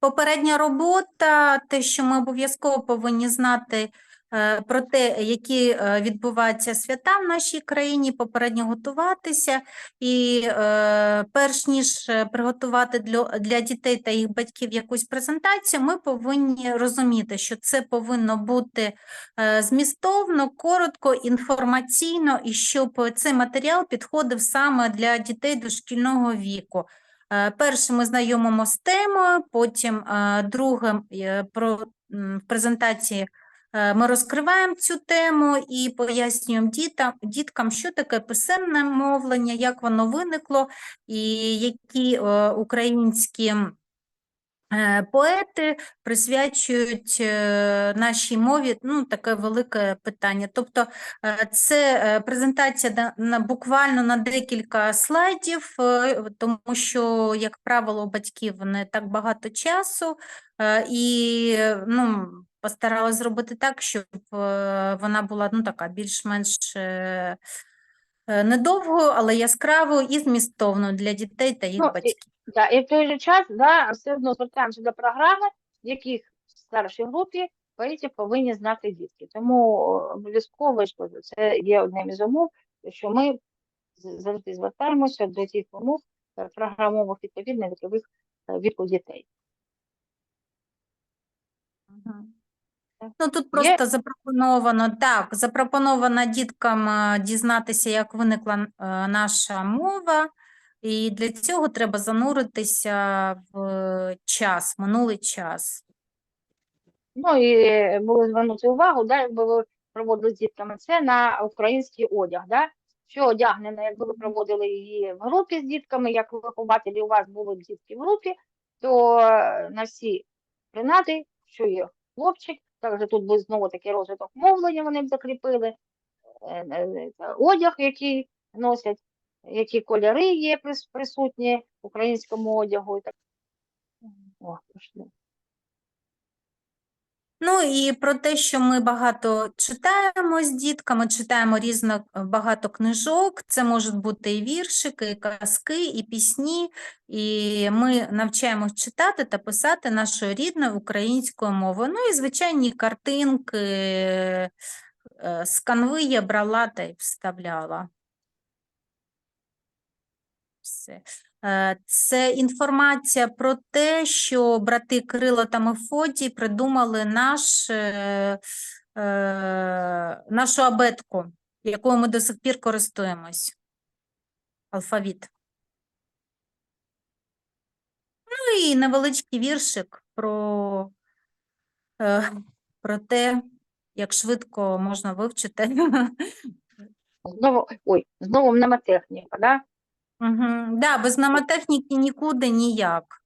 Попередня робота, те, що ми обов'язково повинні знати е, про те, які е, відбуваються свята в нашій країні, попередньо готуватися. І е, перш ніж приготувати для, дітей та їх батьків якусь презентацію, ми повинні розуміти, що це повинно бути змістовно, коротко, інформаційно, і щоб цей матеріал підходив саме для дітей дошкільного віку. Е, Перше ми знайомимо з темою, потім другим друге е, про презентації е, ми розкриваємо цю тему і пояснюємо дітам, діткам, що таке писемне мовлення, як воно виникло, і які е, українські е, поети присвячують е, нашій мові ну, таке велике питання. Тобто е, це е, презентація на, буквально на декілька слайдів, е, тому що, як правило, у батьків не так багато часу, е, і е, ну, постаралась зробити так, щоб е, вона була ну, така більш-менш е, е, недовгою, але яскравою і змістовною для дітей та їх Ну, батьків. Да, і в той же час да, все одно звертаємося до програми, в яких в старшій групі поетів повинні знати дітки. Тому обов'язково що це є одним із умов, що ми завжди звертаємося до тих умов програмових відповідно вікових е, віку дітей. Ну, тут Є- просто запропоновано, так, запропоновано діткам е, дізнатися, як виникла е, наша мова, і для цього треба зануритися в час, минулий час. Ну і було звернути увагу, да, якби ви проводили з дітками це на український одяг. Да? Що одягнено, якби ви проводили її в групі з дітками, як вихователі у вас були дітки в групі, то е, на всі принади, що є хлопчик, також тут буде знову такий розвиток мовлення, вони б закріпили, е, е, одяг, який носять, які кольори є присутні в українському одягу. І так. О, пішли. Ну і про те, що ми багато читаємо з дітками, читаємо різно багато книжок. Це можуть бути і віршики, і казки, і пісні. І ми навчаємось читати та писати нашою рідною українською мовою. Ну і звичайні картинки е, з канви я брала та й вставляла. Все. Е, Це інформація про те, що брати Кирило та Мефодій придумали наш, е, е, нашу абетку, якою ми до сих пір користуємось. Алфавіт. Ну і невеличкий віршик про, про те, як швидко можна вивчити. Знову, ой, знову мнемотехніка, да? Угу. Да, без наматехніки нікуди ніяк.